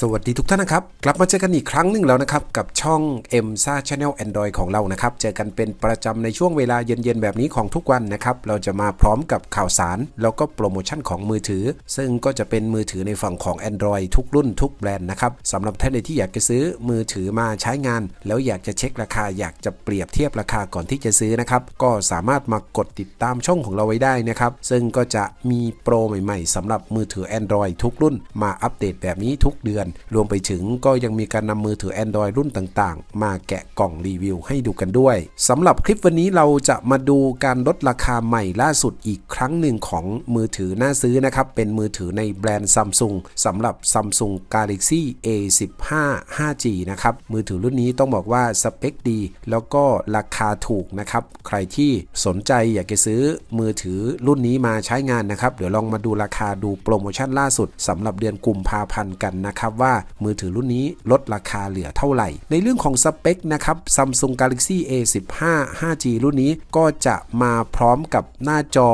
สวัสดีทุกท่านนะครับ กลับมาเจอกันอีกครั้งหนึ่งแล้วนะครับ กับช่อง m s a Channel Android ของเรานะครับ เจอกันเป็นประจำในช่วงเวลาเย็นๆ แบบนี้ของทุกวันนะครับ เราจะมาพร้อมกับข่าวสาร แล้วก็โปรโมชั่นของมือถือ ซึ่งก็จะเป็นมือถือในฝั่งของ Android ทุกรุ่นทุกแบรนด์นะครับสำหรับท่านใดที่อยากจะซื้อมือถือมาใช้งาน แล้วอยากจะเช็คราคาอยากจะเปรียบเทียบราคาก่อนที่จะซื้อนะครับก็สามารถมากดติดตามช่องของเราไว้ได้นะครับซึ่งก็จะมีโปรใหม่ ๆสำหรับมือถือ Android ทุกรุ่น มาอัปเดตแบบนี้ทุกเดือนรวมไปถึงก็ยังมีการนำมือถือ Android รุ่นต่างๆ มาแกะกล่องรีวิวให้ดูกันด้วยสำหรับคลิปวันนี้เราจะมาดูการลดราคาใหม่ล่าสุดอีกครั้งหนึ่งของมือถือน่าซื้อนะครับ เป็นมือถือในแบรนด์ Samsung สำหรับ Samsung Galaxy A15 5G นะครับ มือถือรุ่นนี้ต้องบอกว่าสเปคดี แล้วก็ราคาถูกนะครับ ใครที่สนใจอยากจะซื้อมือถือรุ่นนี้มาใช้งานนะครับ เดี๋ยวลองมาดูราคาดูโปรโมชั่นล่าสุดสำหรับเดือนกุมภาพันธ์กันนะครับว่ามือถือรุ่นนี้ลดราคาเหลือเท่าไหร่ ในเรื่องของสเปคนะครับ Samsung Galaxy A15 5G รุ่นนี้ก็จะมาพร้อมกับหน้าจอ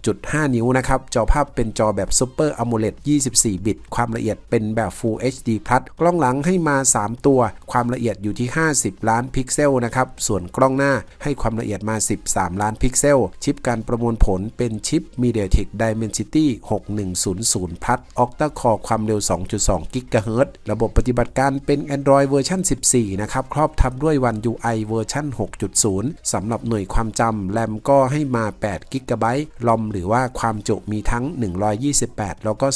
6.5 นิ้วนะครับ จอภาพเป็นจอแบบ Super AMOLED 24 บิต ความละเอียดเป็นแบบ Full HD Plus กล้องหลังให้มา 3 ตัว ความละเอียดอยู่ที่ 50 ล้านพิกเซลนะครับ ส่วนกล้องหน้าให้ความละเอียดมา 13 ล้านพิกเซล ชิปการประมวลผลเป็นชิป MediaTek Dimensity 6100 Plus Octa Core ความเร็ว 2.2 GHz ระบบปฏิบัติการเป็น Android เวอร์ชัน14 นะครับ ครอบทับด้วย One UI เวอร์ชัน6.0 สำหรับหน่วยความจำแรมก็ให้มา8 g b ลอมหรือว่าความจุมีทั้ง 128 แล้วก็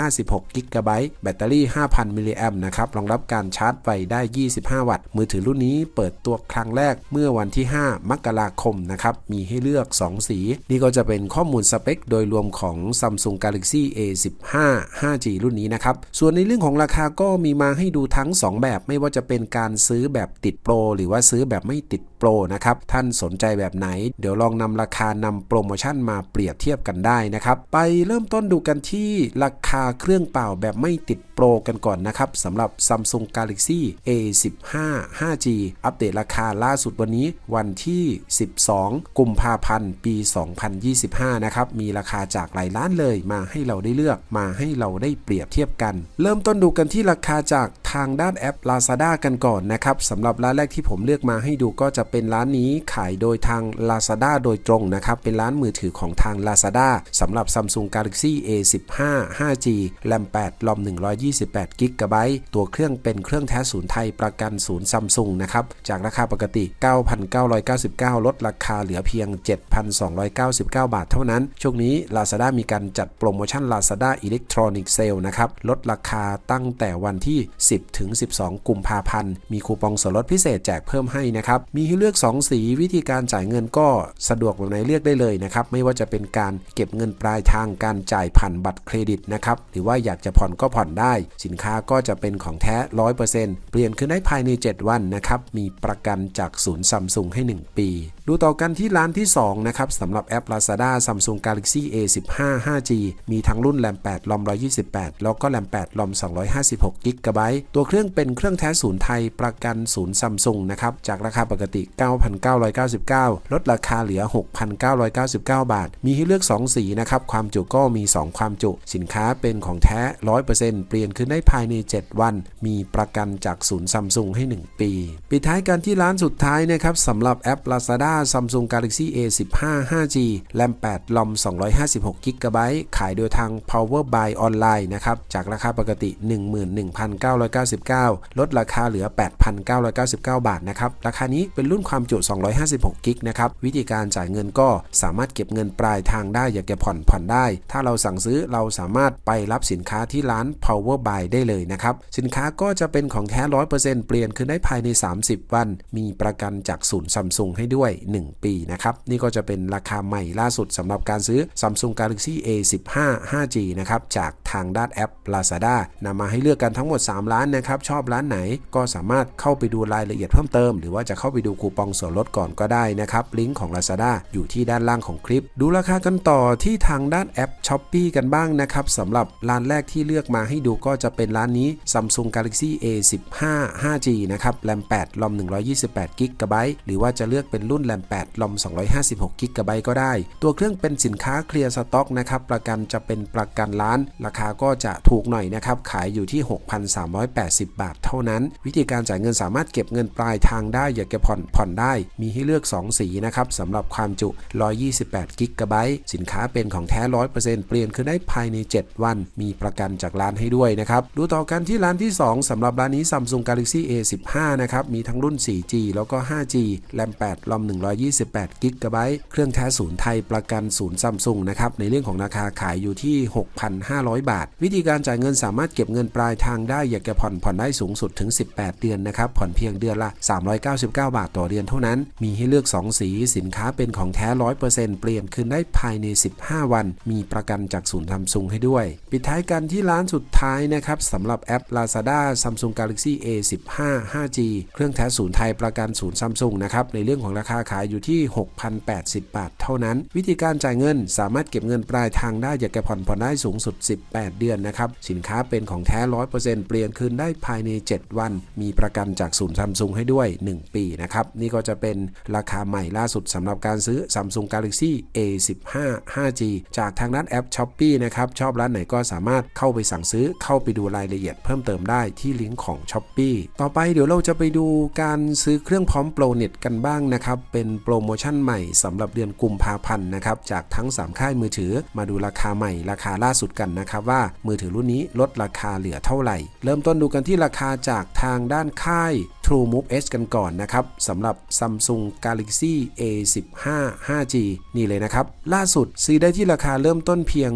256 g b แบตเตอรี่ 5,000 มิลลิแอมนะครับ รองรับการชาร์จไฟได้ 25 วัตต์ มือถือรุ่นนี้เปิดตัวครั้งแรกเมื่อวันที่ 5 มกราคมนะครับ มีให้เลือก 2 สี นี่ก็จะเป็นข้อมูลสเปค โดยรวมของ Samsung Galaxy A15 5G รุ่นนี้นะครับ ส่วนในเรื่องของราคาก็มีมาให้ดูทั้ง 2 แบบไม่ว่าจะเป็นการซื้อแบบติดโปร หรือว่าซื้อแบบไม่ติดโปรนะครับ ท่านสนใจแบบไหน เดี๋ยวลองนำราคานำโปรโมชั่นมาเปรียบเทียบกันได้นะครับ ไปเริ่มต้นดูกันที่ราคาเครื่องเป่าแบบไม่ติดโปรกันก่อนนะครับสำหรับ Samsung Galaxy A15 5G อัปเดตราคาล่าสุดวันนี้วันที่ 12 กุมภาพันธ์ ปี 2025 นะครับ มีราคาจากหลายร้านเลยมาให้เราได้เลือกมาให้เราได้เปรียบเทียบกัน เริ่มต้นดูกันันที่ราคาจาก ทางด้านแอป Lazada กันก่อนนะครับสำหรับร้านแรกที่ผมเลือกมาให้ดูก็จะเป็นร้านนี้ขายโดยทาง Lazada โดยตรงนะครับ เป็นร้านมือถือของทาง Lazada สำหรับ Samsung Galaxy A15 5G แรม8ลอม128 g b ตัวเครื่องเป็นเครื่องแท้ศูนย์ไทยประกันศูนย์ Samsung นะครับ จากราคาปกติ 9,999 ลดราคาเหลือเพียง 7,299 บาทเท่านั้น ช่วงนี้ Lazada มีการจัดโปรโมชั่น Lazada Electronic Sale นะครับ ลดราคาตั้งแต่วันที่ 10ถึง 12 กุมภาพันธ์ มีคูปองส่วนลดพิเศษแจกเพิ่มให้นะครับ มีให้เลือก 2 สีวิธีการจ่ายเงินก็สะดวกแบบไหนเลือกได้เลยนะครับ ไม่ว่าจะเป็นการเก็บเงินปลายทางการจ่ายผ่านบัตรเครดิตนะครับ หรือว่าอยากจะผ่อนก็ผ่อนได้ สินค้าก็จะเป็นของแท้ 100%เปลี่ยนคืนได้ภายใน 7 วันนะครับ มีประกันจากศูนย์ซัมซุงให้ 1 ปีดูต่อกันที่ร้านที่ 2 นะครับสำหรับแอป Lazada Samsung Galaxy A15 5G มีทั้งรุ่นแรม8ลอม128 แล้วก็แรม8ลอม256 g b ตัวเครื่องเป็นเครื่องแท้ศูนย์ไทยประกันศูนย์ซัมซุงนะครับ จากราคาปกติ 9,999 ลดราคาเหลือ 6,999 บาท มีให้เลือก 2 สีนะครับ ความจุก็มี 2 ความจุ สินค้าเป็นของแท้ 100%เปลี่ยนคืนได้ภายใน 7 วัน มีประกันจากศูนย์ซัมซุงให้ 1 ปี ปิดท้ายกันที่ร้านสุดท้ายนะครับสำหรับแอป Lazada Samsung Galaxy A15 5G แรม8ลอม256 g b ขายโดยทาง Power Buy ออนไลน์นะครับ จากราคาปกติ 11,999ลดราคาเหลือ 8,999 บาทนะครับ ราคานี้เป็นรุ่นความจุ 256 g นะครับ วิธีการจ่ายเงินก็สามารถเก็บเงินปลายทางได้ อยากจะผ่อนผ่อนได้ ถ้าเราสั่งซื้อเราสามารถไปรับสินค้าที่ร้าน Power Buy ได้เลยนะครับ สินค้าก็จะเป็นของแท้ 100%เปลี่ยนคืนได้ภายใน 30 วัน มีประกันจากศูนย์ซัมซุงให้ด้วย 1 ปีนะครับ นี่ก็จะเป็นราคาใหม่ล่าสุดสำหรับการซื้อ Samsung Galaxy A15 5G นะครับ จากทางด้านแอป Lazada นำมาให้เลือกกันทั้งหมด3ร้านนะครับชอบร้านไหนก็สามารถเข้าไปดูรายละเอียดเพิ่มเติม หรือว่าจะเข้าไปดูคูปองส่วนลดก่อนก็ได้นะครับลิงก์ของ Lazada อยู่ที่ด้านล่างของคลิป ดูราคากันต่อที่ทางด้านแอป s h อ p e e กันบ้างนะครับสำหรับร้านแรกที่เลือกมาให้ดูก็จะเป็นร้านนี้ Samsung Galaxy A15 5G นะครับแรม8ลอม128 g b หรือว่าจะเลือกเป็นรุ่นแรม8ลอม256 g b ก็ได้ ตัวเครื่องเป็นสินค้าเคลียร์สต็อกนะครับประกันจะเป็นประกันร้าน ราคาก็จะถูกหน่อยนะครับขายอยู่ที่ 6,380บาทเท่านั้น วิธีการจ่ายเงินสามารถเก็บเงินปลายทางได้ อยากจะผ่อนผ่อนได้ มีให้เลือก 2 สีนะครับสำหรับความจุ 128 กิกะไบต์สินค้าเป็นของแท้ 100%เปลี่ยนคือได้ภายใน 7 วัน มีประกันจากร้านให้ด้วยนะครับดูต่อกันที่ร้านที่ 2สำหรับร้านนี้ Samsung Galaxy A15 นะครับมีทั้งรุ่น 4G แล้วก็ 5G แรม8ลอม128 กิกะไบต์เครื่องแท้ศูนย์ไทยประกันศูนย์ซัมซุงนะครับในเรื่องของราคาขายอยู่ที่ 6,500 บาท วิธีการจ่ายเงินสามารถเก็บเงินปลายทางได้อยากจะผ่อนผ่อนได้สูงสุดถึง 18 เดือนนะครับ ผ่อนเพียงเดือนละ 399 บาทต่อเดือนเท่านั้น มีให้เลือก 2 สี สินค้าเป็นของแท้ 100%เปลี่ยนคืนได้ภายใน 15 วัน มีประกันจากศูนย์ซัมซุงให้ด้วย ปิดท้ายกันที่ร้านสุดท้ายนะครับสำหรับแอป Lazada Samsung Galaxy A15 5G เครื่องแท้ศูนย์ไทยประกันศูนย์ซัมซุงนะครับ ในเรื่องของราคาขายอยู่ที่ 6,080 บาทเท่านั้น วิธีการจ่ายเงินสามารถเก็บเงินปลายทางได้อยากจะผ่อนผ่อนได้สูงสุด 18 เดือนนะครับ สินค้าเป็นของแท้ 100%เปลี่ยนคืนได้ภายใน 7 วัน มีประกันจากศูนย์ซัมซุงให้ด้วย 1 ปีนะครับ นี่ก็จะเป็นราคาใหม่ล่าสุดสำหรับการซื้อ Samsung Galaxy A15 5G จากทางด้านแอป Shopee นะครับ ชอบร้านไหนก็สามารถเข้าไปสั่งซื้อเข้าไปดูรายละเอียดเพิ่มเติมได้ที่ลิงก์ของ Shopee ต่อไปเดี๋ยวเราจะไปดูการซื้อเครื่องพร้อมโปรเน็ตกันบ้างนะครับ เป็นโปรโมชั่นใหม่สำหรับเดือนกุมภาพันธ์นะครับจากทั้ง 3 ค่ายมือถือมาดูราคาใหม่ราคาล่าสุดกันนะครับว่ามือถือรุ่นนี้ลดราคาเหลือเท่าไหร่ เริ่มต้นดูกันที่ราคาจากทางด้านค่าย True Move S กันก่อนนะครับสำหรับ Samsung Galaxy A15 5G นี่เลยนะครับ ล่าสุดซื้อได้ที่ราคาเริ่มต้นเพียง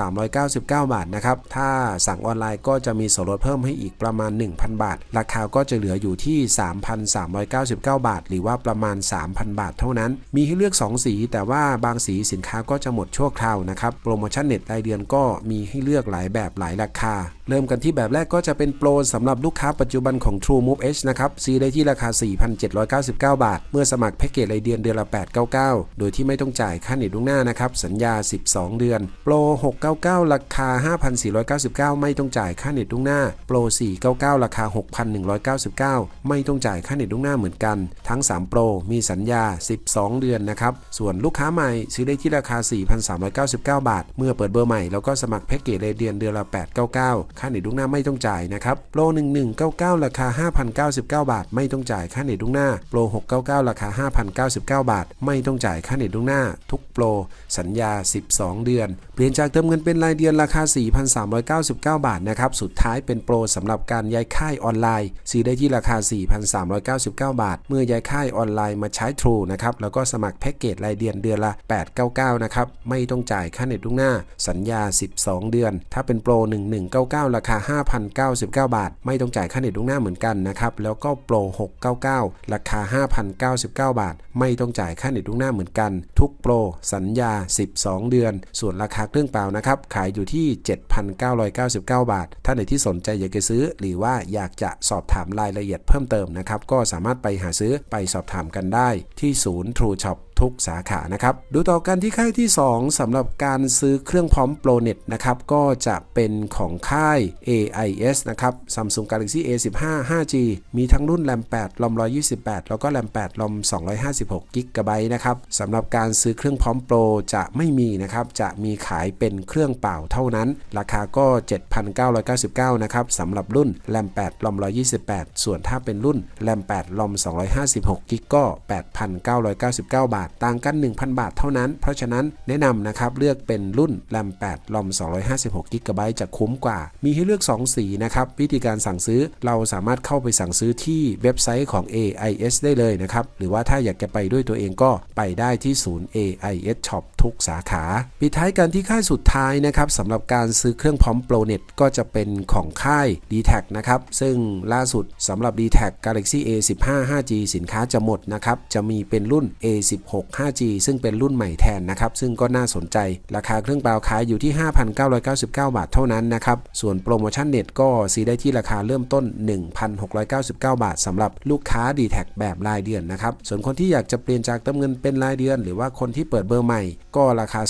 4,399 บาทนะครับ ถ้าสั่งออนไลน์ก็จะมีส่วนลดเพิ่มให้อีกประมาณ 1,000 บาท ราคาก็จะเหลืออยู่ที่ 3,399 บาท หรือว่าประมาณ 3,000 บาทเท่านั้น มีให้เลือก 2 สี แต่ว่าบางสีสินค้าก็จะหมดชั่วคราวนะครับ โปรโมชั่นเน็ตรายเดือนก็มีให้เลือกหลายแบบหลายราคา เริ่มกันที่แบบแรกก็จะเป็นโปรสำหรับลูกค้าปัจจุบันของ True Move H นะครับซื้อได้ที่ราคา 4,799 บาท เมื่อสมัครแพ็กเกจรายเดือนเดือนละ 899 โดยที่ไม่ต้องจ่ายค่าเน็ตล่วงหน้านะครับ สัญญา 12 เดือน โปร 699 ราคา 5,499 ไม่ต้องจ่ายค่าเน็ตล่วงหน้า โปร 499 ราคา 6,199 ไม่ต้องจ่ายค่าเน็ตล่วงหน้าเหมือนกัน ทั้ง 3 โปร มีสัญญา 12 เดือนนะครับ ส่วนลูกค้าใหม่ซื้อได้ที่ราคา 4,399 บาท เมื่อเปิดเบอร์ใหม่แล้วก็สมัครแพ็กเกจรายเดือนเดือนละ 899 ค่าเน็ตล่วงหน้าไม่ต้องจ่ายนะครับ โปร 1199 ราคา 5,9 99 บาท ไม่ต้องจ่ายค่าเน็ตล่วงหน้า โปร 699 ราคา 5,099 บาท ไม่ต้องจ่ายค่าเน็ตล่วงหน้า ทุกโปร สัญญา 12 เดือน เปลี่ยนจากเติมเงินเป็นรายเดือนราคา 4,399 บาทนะครับ สุดท้ายเป็นโปรสำหรับการย้ายค่ายออนไลน์ซื้อได้ที่ราคา 4,399 บาท เมื่อย้ายค่ายออนไลน์มาใช้ True นะครับ แล้วก็สมัครแพ็กเกจรายเดือนเดือนละ 899 นะครับ ไม่ต้องจ่ายค่าเน็ตล่วงหน้า สัญญา 12 เดือน ถ้าเป็นโปร 1199 ราคา 5,099 บาท ไม่ต้องจ่ายค่าเน็ตล่วงหน้าเหมือนกันนะครับแล้วก็โปร 699 ราคา 5,099 บาท ไม่ต้องจ่ายค่าเน็ตล่วงหน้าเหมือนกัน ทุกโปร สัญญา 12 เดือน ส่วนราคาเครื่องเปล่านะครับ ขายอยู่ที่ 7,999 บาท ถ้าไหนที่สนใจอยากจะซื้อ หรือว่าอยากจะสอบถามรายละเอียดเพิ่มเติมนะครับ ก็สามารถไปหาซื้อไปสอบถามกันได้ ที่ศูนย์ True Shop ทุกสาขานะครับ ดูต่อกันที่ค่ายที่ 2สำหรับการซื้อเครื่องพร้อมโปรเน็ตนะครับ ก็จะเป็นของค่าย AIS นะครับ Samsung Galaxy A15 5G มีทั้งรุ่นแรม8ลอม128 แล้วก็แรม8ลอม256กิกะไบต์นะครับสำหรับการซื้อเครื่องพร้อมโปรจะไม่มีนะครับ จะมีขายเป็นเครื่องเปล่าเท่านั้น ราคาก็ 7,999 นะครับสำหรับรุ่นแรม8ลอม128 ส่วนถ้าเป็นรุ่นแรม8ลอม256กิกก็ 8,999 บาท ต่างกัน 1,000 บาทเท่านั้น เพราะฉะนั้นแนะนำนะครับ เลือกเป็นรุ่นแรม8ลอม256กิกะไบต์จะคุ้มกว่า มีให้เลือก 2 สีนะครับ วิธีการสั่งซื้อเราสามารถเข้าไปสั่งซื้อที่เว็บไซต์ของ AIS ได้เลยนะครับ หรือว่าถ้าอยากจะไปด้วยตัวเองก็ไปได้ที่ศูนย์ AIS Shop ทุกสาขาปิดท้ายกันที่ค่ายสุดท้ายนะครับสำหรับการซื้อเครื่องพร้อมโปรเน็ตก็จะเป็นของค่าย d t แทนะครับซึ่งล่าสุดสำหรับ d t แท Galaxy A15 5G สินค้าจะหมดนะครับจะมีเป็นรุ่น A16 5G ซึ่งเป็นรุ่นใหม่แทนนะครับซึ่งก็น่าสนใจ ราคาเครื่องเปล่าขายอยู่ที่ 5,999 บาทเท่านั้นนะครับส่วนโปรโมชั่นเน็ตก็ซื้อได้ที่ราคาเริ่มต้น 1,699 บาทสำหรับลูกค้า d t แทแบบรายเดือนนะครับส่วนคนที่อยากจะเปลี่ยนจากเติมเงินเป็นรายเดือน หรือว่าคนที่เปิดเบอร์ใหม่ก็ราคา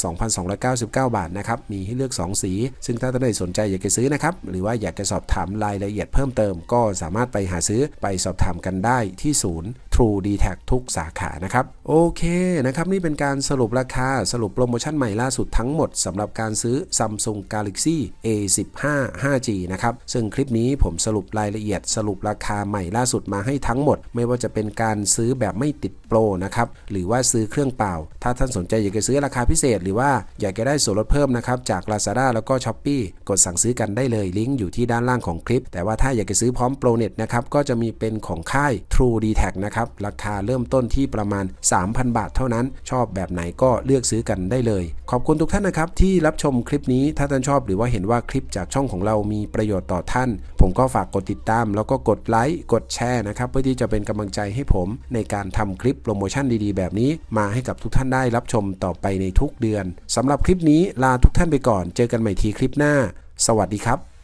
2,299 บาทนะครับ มีให้เลือก 2 สี ซึ่งถ้าท่านใดสนใจอยากจะซื้อนะครับ หรือว่าอยากจะสอบถามรายละเอียดเพิ่มเติม ก็สามารถไปหาซื้อไปสอบถามกันได้ที่ศูนย์ True d t a c ทุกสาขานะครับ โอเคนะครับ นี่เป็นการสรุปราคาสรุปโปรโมชั่นใหม่ล่าสุดทั้งหมดสำหรับการซื้อ Samsung Galaxy A15 5G นะครับ ซึ่งคลิปนี้ผมสรุปรายละเอียดสรุปราคาใหม่ล่าสุดมาให้ทั้งหมด ไม่ว่าจะเป็นการซื้อแบบไม่ติดโปรนะครับ หรือว่าซื้อเครื่องเปล่า ถ้าท่านสนใจอยากจะซื้อราคาพิเศษ หรือว่าอยากจะได้ส่วนลดเพิ่มนะครับจาก Lazada แล้วก็ Shopee กดสั่งซื้อกันได้เลยลิงก์อยู่ที่ด้านล่างของคลิป แต่ว่าถ้าอยากจะซื้อพร้อมโปรเน็ตนะครับก็จะมีเป็นของค่าย True d t a c นะครับราคาเริ่มต้นที่ประมาณ 3,000 บาทเท่านั้น ชอบแบบไหนก็เลือกซื้อกันได้เลย ขอบคุณทุกท่านนะครับที่รับชมคลิปนี้ถ้าท่านชอบหรือว่าเห็นว่าคลิปจากช่องของเรามีประโยชน์ต่อท่าน ผมก็ฝากกดติดตาม แล้วก็กดไลค์กดแชร์นะครับเพื่อที่จะเป็นกำลังใจให้ผมในการทำคลิปโปรโมชั่นดีๆ แบบนี้ มาให้กับทุกท่านได้รับชมต่อไปในทุกเดือนสำหรับคลิปนี้ลาทุกท่านไปก่อน เจอกันใหม่ทีคลิปหน้า สวัสดีครับ